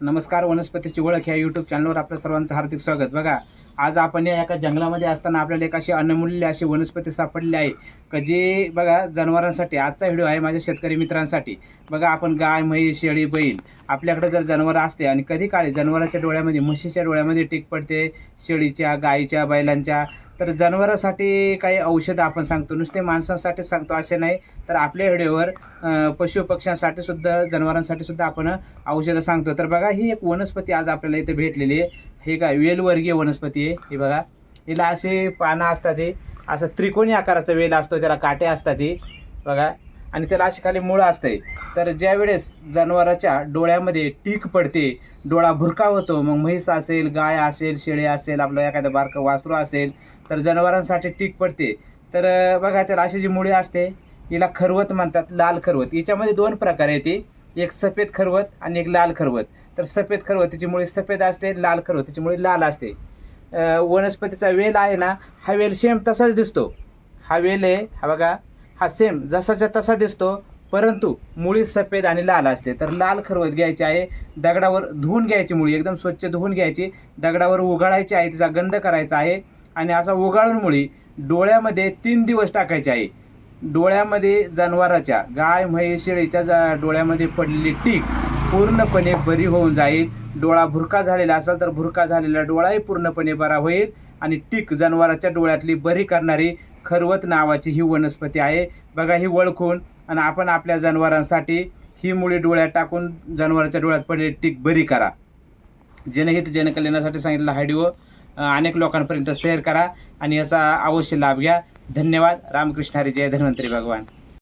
नमस्कार वनस्पतीची ओळख या यूट्यूब चॅनलवर आपल्या सर्वांचं हार्दिक स्वागत. बघा आज आपण या एका जंगलामध्ये असताना आपल्याला एक अशी अनमूल्य अशी वनस्पती सापडली आहे. का जी बघा जनावरांसाठी आजचा व्हिडिओ आहे माझ्या शेतकरी मित्रांसाठी. बघा आपण गाय म्हैस शेळी बैल आपल्याकडे जर जनावरं असते आणि कधी काळी जनावराच्या डोळ्यामध्ये म्हशीच्या डोळ्यामध्ये टीक पडते शेळीच्या गायीच्या बैलांच्या तर जनावरांसाठी काही औषधं आपण सांगतो. नुसते माणसांसाठी सांगतो असे नाही तर आपल्या व्हिडिओवर पशुपक्ष्यांसाठी सुद्धा जनावरांसाठी सुद्धा आपण औषधं सांगतो. तर बघा ही एक वनस्पती आज आपल्याला इथे भेटलेली आहे. हे काय वेलवर्गीय वनस्पती आहे. हे बघा हिला असे पानं असतात हे. असं त्रिकोणी आकाराचा वेल असतो त्याला काटे असतात हे. बघा आणि त्याला अशी खाली मुळं असते तर ज्या वेळेस जनावराच्या डोळ्यामध्ये टीक पडते डोळा भुरका होतो मग म्हैस असेल गाय असेल शेळी असेल आपलं एखादं बारकं वासरू असेल तर जनावरांसाठी टीक पडते. तर बघा त्याला अशी जी मुळी असते हिला खरवत म्हणतात लाल खरवत. याच्यामध्ये दोन प्रकार येते एक सफेद खरवत आणि एक लाल खरवत. तर सफेद खरवतीची मुळी सफेद असते लाल खरवतीची मुळी लाल असते. वनस्पतीचा वेल आहे ना हा वेल सेम तसाच दिसतो. हा वेल आहे हा बघा हा सेम जसाच्या तसा दिसतो परंतु मुळी सफेद आणि लाल असते. तर लाल खरवत घ्यायची आहे दगडावर धुवून घ्यायची मुळी एकदम स्वच्छ धुवून घ्यायची दगडावर उगाळायची आहे तिचा गंध करायचा आहे आणि असा उगाळून मुळी डोळ्यामध्ये तीन दिवस टाकायचे आहे. डोळ्यामध्ये जनावराच्या गाय म्हैस शेळीच्या जा- डोळ्यामध्ये पडलेली टीक पूर्णपणे बरी होऊन जाईल. डोळा भुरका झालेला असेल तर भुरका झालेला डोळाही पूर्णपणे बरा होईल. आणि टीक जनावराच्या डोळ्यातली बरी करणारी खरवत नावाची ही वनस्पती आहे. बघा ही ओळखून आणि आपण आपल्या जनावरांसाठी ही मुळी डोळ्यात टाकून जनावरांच्या डोळ्यात पडलेली टीक बरी करा. जनहित जनकल्याणासाठी सांगितलेला हा व्हिडिओ अनेक लोकांपर्यंत शेअर करा आणि याचा अवश्य लाभ घ्या. धन्यवाद. रामकृष्ण हरी जय. धन्वंतरी भगवान.